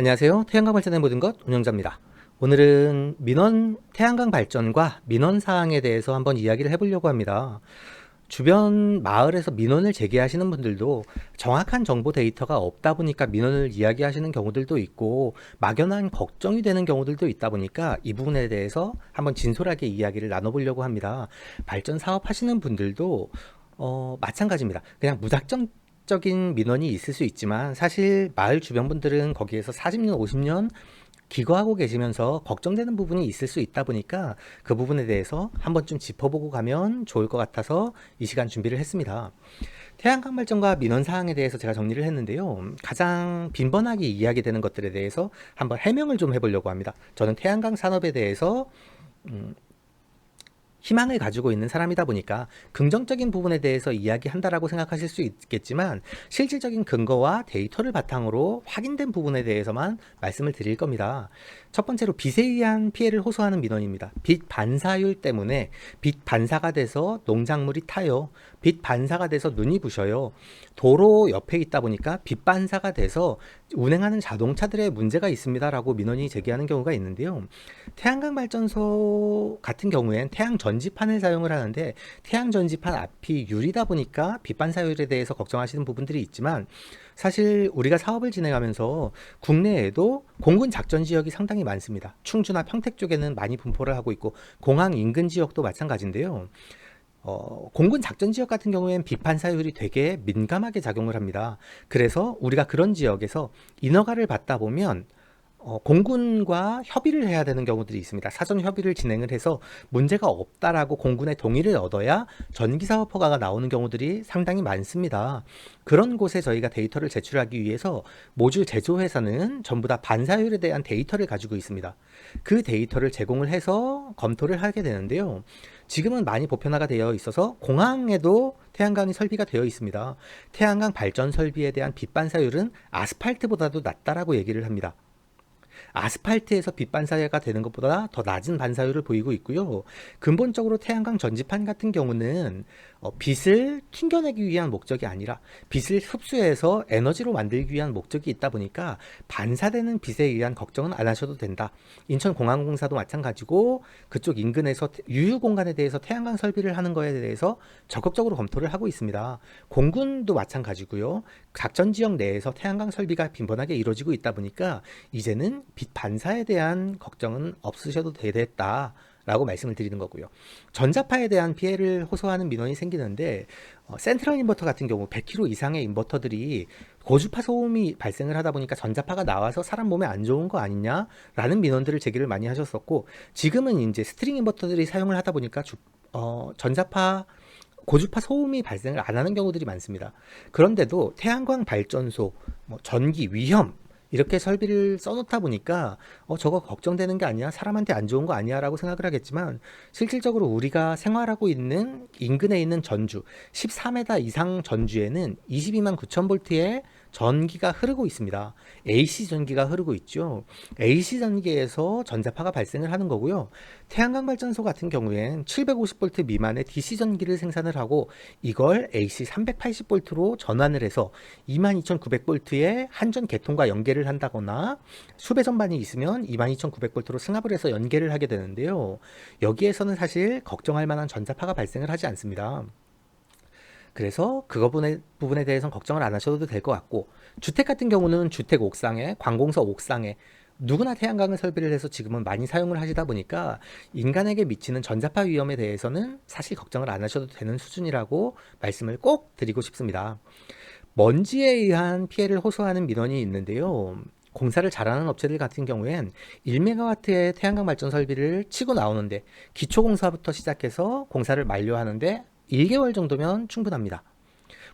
안녕하세요. 태양광 발전의 모든 것 운영자입니다. 오늘은 민원 태양광 발전과 민원 사항에 대해서 한번 이야기를 해보려고 합니다. 주변 마을에서 민원을 제기하시는 분들도 정확한 정보 데이터가 없다 보니까 민원을 이야기하시는 경우들도 있고 막연한 걱정이 되는 경우들도 있다 보니까 이 부분에 대해서 한번 진솔하게 이야기를 나눠보려고 합니다. 발전 사업 하시는 분들도 어, 마찬가지입니다. 그냥 무작정 적인 민원이 있을 수 있지만 사실 마을 주변 분들은 거기에서 40년, 50년 기거하고 계시면서 걱정되는 부분이 있을 수 있다 보니까 그 부분에 대해서 한번 좀 짚어보고 가면 좋을 것 같아서 이 시간 준비를 했습니다. 태양광 발전과 민원 사항에 대해서 제가 정리를 했는데요. 가장 빈번하게 이야기되는 것들에 대해서 한번 해명을 좀 해보려고 합니다. 저는 태양광 산업에 대해서 음, 희망을 가지고 있는 사람이다 보니까 긍정적인 부분에 대해서 이야기한다라고 생각하실 수 있겠지만 실질적인 근거와 데이터를 바탕으로 확인된 부분에 대해서만 말씀을 드릴 겁니다. 첫 번째로 빚에 의한 피해를 호소하는 민원입니다. 빚 반사율 때문에 빚 반사가 돼서 농작물이 타요. 빚 반사가 돼서 눈이 부셔요. 도로 옆에 있다 보니까 빚 반사가 돼서 운행하는 자동차들의 문제가 있습니다라고 민원이 제기하는 경우가 있는데요. 태양광 발전소 같은 경우엔 태양 전지판을 사용을 하는데 태양 전지판 앞이 유리다 보니까 빚 반사율에 대해서 걱정하시는 부분들이 있지만 사실 우리가 사업을 진행하면서 국내에도 공군 작전 지역이 상당히 많습니다. 충주나 평택 쪽에는 많이 분포를 하고 있고 공항 인근 지역도 마찬가지인데요. 어, 공군 작전 지역 같은 경우에는 비판 사율이 되게 민감하게 작용을 합니다. 그래서 우리가 그런 지역에서 인허가를 받다 보면 어, 공군과 협의를 해야 되는 경우들이 있습니다. 사전 협의를 진행을 해서 문제가 없다라고 공군의 동의를 얻어야 전기 사업 허가가 나오는 경우들이 상당히 많습니다. 그런 곳에 저희가 데이터를 제출하기 위해서 모듈 제조회사는 전부 다 반사율에 대한 데이터를 가지고 있습니다. 그 데이터를 제공을 해서 검토를 하게 되는데요. 지금은 많이 보편화가 되어 있어서 공항에도 태양광이 설비가 되어 있습니다. 태양광 발전 설비에 대한 빛 반사율은 아스팔트보다도 낮다라고 얘기를 합니다. 아스팔트에서 빛 반사가 되는 것보다 더 낮은 반사율을 보이고 있고요. 근본적으로 태양광 전지판 같은 경우는 어, 빛을 튕겨내기 위한 목적이 아니라 빛을 흡수해서 에너지로 만들기 위한 목적이 있다 보니까 반사되는 빛에 의한 걱정은 안 하셔도 된다. 인천공항공사도 마찬가지고 그쪽 인근에서 유휴 공간에 대해서 태양광 설비를 하는 거에 대해서 적극적으로 검토를 하고 있습니다. 공군도 마찬가지고요. 작전 지역 내에서 태양광 설비가 빈번하게 이루어지고 있다 보니까 이제는 빛 반사에 대한 걱정은 없으셔도 되겠다. 라고 말씀을 드리는 거고요. 전자파에 대한 피해를 호소하는 민원이 생기는데 어, 센트럴 인버터 같은 경우 100kg 이상의 인버터들이 고주파 소음이 발생을 하다 보니까 전자파가 나와서 사람 몸에 안 좋은 거 아니냐라는 민원들을 제기를 많이 하셨었고 지금은 이제 스트링 인버터들이 사용을 하다 보니까 주, 어, 전자파 고주파 소음이 발생을 안 하는 경우들이 많습니다. 그런데도 태양광 발전소, 뭐 전기 위험 이렇게 설비를 써놓다 보니까 어 저거 걱정되는 게 아니야? 사람한테 안 좋은 거 아니야라고 생각을 하겠지만 실질적으로 우리가 생활하고 있는 인근에 있는 전주 14m 이상 전주에는 22만 9천 볼트의 전기가 흐르고 있습니다. AC 전기가 흐르고 있죠. AC 전기에서 전자파가 발생을 하는 거고요. 태양광 발전소 같은 경우엔 750V 미만의 DC 전기를 생산을 하고 이걸 AC 380V로 전환을 해서 22,900V의 한전 개통과 연계를 한다거나 수배 전반이 있으면 22,900V로 승합을 해서 연계를 하게 되는데요. 여기에서는 사실 걱정할 만한 전자파가 발생을 하지 않습니다. 그래서 그거 부분에, 대해서는 걱정을 안 하셔도 될 것 같고 주택 같은 경우는 주택 옥상에 관공서 옥상에 누구나 태양광을 설비를 해서 지금은 많이 사용을 하시다 보니까 인간에게 미치는 전자파 위험에 대해서는 사실 걱정을 안 하셔도 되는 수준이라고 말씀을 꼭 드리고 싶습니다. 먼지에 의한 피해를 호소하는 민원이 있는데요. 공사를 잘하는 업체들 같은 경우엔 1메가와트의 태양광 발전 설비를 치고 나오는데 기초 공사부터 시작해서 공사를 만료하는데 1개월 정도면 충분합니다.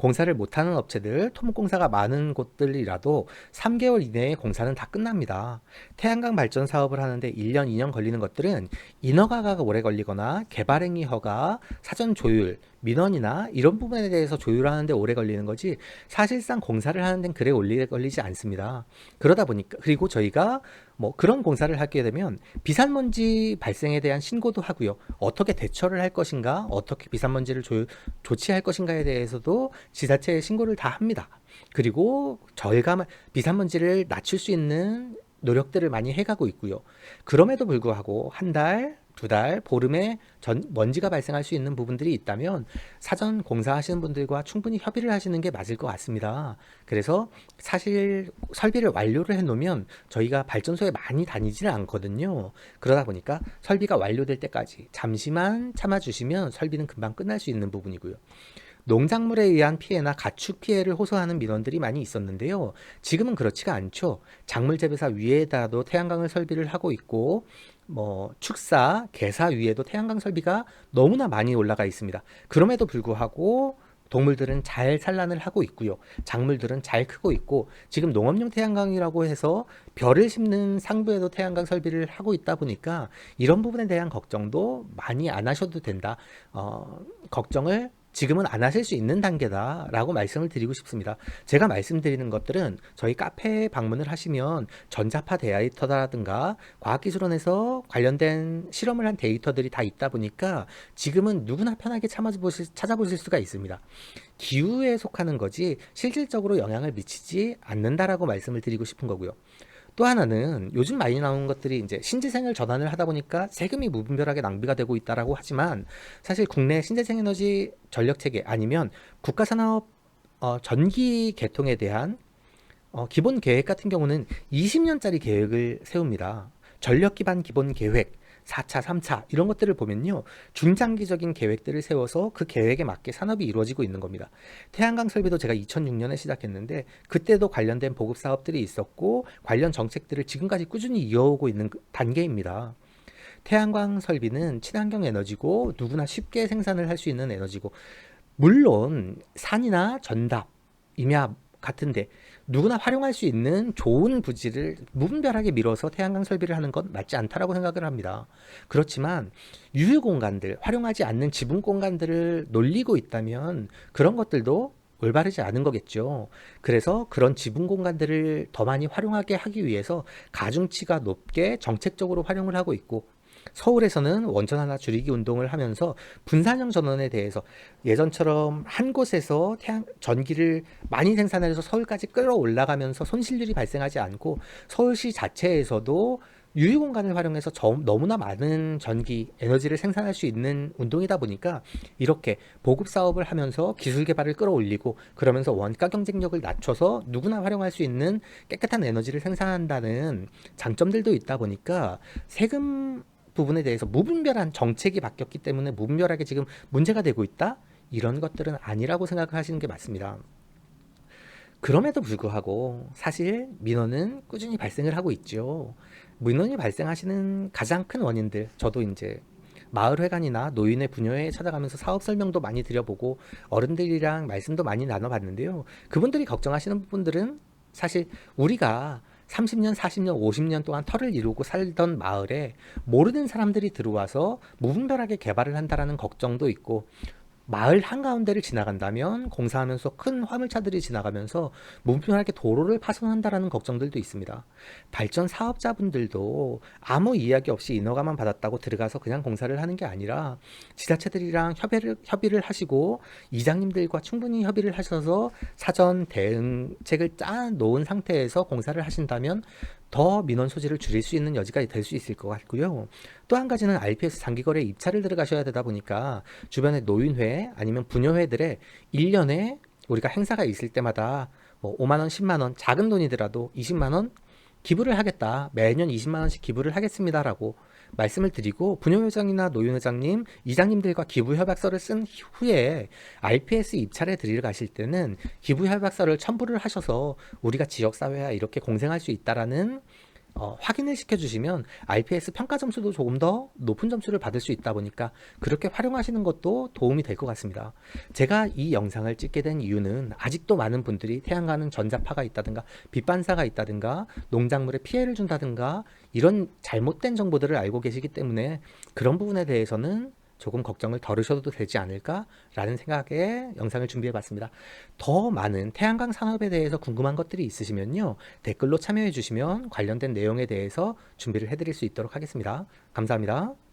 공사를 못하는 업체들, 토목공사가 많은 곳들이라도 3개월 이내에 공사는 다 끝납니다. 태양광 발전 사업을 하는데 1년, 2년 걸리는 것들은 인허가가 오래 걸리거나 개발행위 허가, 사전 조율, 민원이나 이런 부분에 대해서 조율하는데 오래 걸리는 거지 사실상 공사를 하는 데는 그래 오래 걸리지 않습니다. 그러다 보니까 그리고 저희가 뭐 그런 공사를 하게 되면 비산먼지 발생에 대한 신고도 하고요. 어떻게 대처를 할 것인가, 어떻게 비산먼지를 조, 조치할 것인가에 대해서도 지자체에 신고를 다 합니다. 그리고 절감 미세먼지를 낮출 수 있는 노력들을 많이 해가고 있고요. 그럼에도 불구하고 한 달, 두 달, 보름에 전, 먼지가 발생할 수 있는 부분들이 있다면 사전 공사하시는 분들과 충분히 협의를 하시는 게 맞을 것 같습니다. 그래서 사실 설비를 완료를 해놓으면 저희가 발전소에 많이 다니지는 않거든요. 그러다 보니까 설비가 완료될 때까지 잠시만 참아주시면 설비는 금방 끝날 수 있는 부분이고요. 농작물에 의한 피해나 가축 피해를 호소하는 민원들이 많이 있었는데요. 지금은 그렇지가 않죠. 작물 재배사 위에다도 태양광을 설비를 하고 있고, 뭐 축사, 개사 위에도 태양광 설비가 너무나 많이 올라가 있습니다. 그럼에도 불구하고 동물들은 잘 산란을 하고 있고요. 작물들은 잘 크고 있고 지금 농업용 태양광이라고 해서 벼를 심는 상부에도 태양광 설비를 하고 있다 보니까 이런 부분에 대한 걱정도 많이 안 하셔도 된다. 어, 걱정을 지금은 안 하실 수 있는 단계다라고 말씀을 드리고 싶습니다. 제가 말씀드리는 것들은 저희 카페에 방문을 하시면 전자파 데이터라든가 과학기술원에서 관련된 실험을 한 데이터들이 다 있다 보니까 지금은 누구나 편하게 찾아보실, 찾아보실 수가 있습니다. 기후에 속하는 거지 실질적으로 영향을 미치지 않는다라고 말씀을 드리고 싶은 거고요. 또 하나는 요즘 많이 나오는 것들이 이제 신재생을 전환을 하다 보니까 세금이 무분별하게 낭비가 되고 있다라고 하지만 사실 국내 신재생 에너지 전력 체계 아니면 국가 산업 어, 전기 개통에 대한 어, 기본 계획 같은 경우는 20년짜리 계획을 세웁니다. 전력 기반 기본 계획 4차, 3차 이런 것들을 보면요. 중장기적인 계획들을 세워서 그 계획에 맞게 산업이 이루어지고 있는 겁니다. 태양광 설비도 제가 2006년에 시작했는데 그때도 관련된 보급 사업들이 있었고 관련 정책들을 지금까지 꾸준히 이어오고 있는 그 단계입니다. 태양광 설비는 친환경 에너지고 누구나 쉽게 생산을 할 수 있는 에너지고 물론 산이나 전답, 임야 같은데 누구나 활용할 수 있는 좋은 부지를 무분별하게 밀어서 태양광 설비를 하는 건 맞지 않다라고 생각을 합니다. 그렇지만 유휴 공간들, 활용하지 않는 지분 공간들을 놀리고 있다면 그런 것들도 올바르지 않은 거겠죠. 그래서 그런 지분 공간들을 더 많이 활용하게 하기 위해서 가중치가 높게 정책적으로 활용을 하고 있고 서울에서는 원전 하나 줄이기 운동을 하면서 분산형 전원에 대해서 예전처럼 한 곳에서 태양 전기를 많이 생산해서 서울까지 끌어올라가면서 손실률이 발생하지 않고 서울시 자체에서도 유휴 공간을 활용해서 저, 너무나 많은 전기 에너지를 생산할 수 있는 운동이다 보니까 이렇게 보급 사업을 하면서 기술 개발을 끌어올리고 그러면서 원가 경쟁력을 낮춰서 누구나 활용할 수 있는 깨끗한 에너지를 생산한다는 장점들도 있다 보니까 세금 부분에 대해서 무분별한 정책이 바뀌었기 때문에 무분별하게 지금 문제가 되고 있다? 이런 것들은 아니라고 생각을 하시는 게 맞습니다. 그럼에도 불구하고 사실 민원은 꾸준히 발생을 하고 있죠. 민원이 발생하시는 가장 큰 원인들, 저도 이제 마을회관이나 노인의 분녀에 찾아가면서 사업 설명도 많이 드려보고 어른들이랑 말씀도 많이 나눠봤는데요. 그분들이 걱정하시는 부분들은 사실 우리가 30년, 40년, 50년 동안 터를 이루고 살던 마을에 모르는 사람들이 들어와서 무분별하게 개발을 한다라는 걱정도 있고 마을 한가운데를 지나간다면 공사하면서 큰 화물차들이 지나가면서 무분별하게 도로를 파손한다라는 걱정들도 있습니다. 발전 사업자분들도 아무 이야기 없이 인허가만 받았다고 들어가서 그냥 공사를 하는 게 아니라 지자체들이랑 협의를, 협의를 하시고 이장님들과 충분히 협의를 하셔서 사전 대응책을 짜 놓은 상태에서 공사를 하신다면 더 민원 소지를 줄일 수 있는 여지가 될 수 있을 것 같고요. 또 한 가지는 RPS 장기거래 입찰을 들어가셔야 되다 보니까 주변의 노인회 아니면 부녀회들의 1년에 우리가 행사가 있을 때마다 뭐 5만 원, 10만 원, 작은 돈이더라도 20만 원 기부를 하겠다. 매년 20만 원씩 기부를 하겠습니다라고 말씀을 드리고 분녀회장이나 노인회장님, 이장님들과 기부 협약서를 쓴 후에 RPS 입찰에 드리러 가실 때는 기부 협약서를 첨부를 하셔서 우리가 지역 사회와 이렇게 공생할 수 있다라는 어, 확인을 시켜주시면 RPS 평가 점수도 조금 더 높은 점수를 받을 수 있다 보니까 그렇게 활용하시는 것도 도움이 될 것 같습니다. 제가 이 영상을 찍게 된 이유는 아직도 많은 분들이 태양광은 전자파가 있다든가 빛반사가 있다든가 농작물에 피해를 준다든가 이런 잘못된 정보들을 알고 계시기 때문에 그런 부분에 대해서는 조금 걱정을 덜으셔도 되지 않을까라는 생각에 영상을 준비해 봤습니다. 더 많은 태양광 산업에 대해서 궁금한 것들이 있으시면요. 댓글로 참여해 주시면 관련된 내용에 대해서 준비를 해 드릴 수 있도록 하겠습니다. 감사합니다.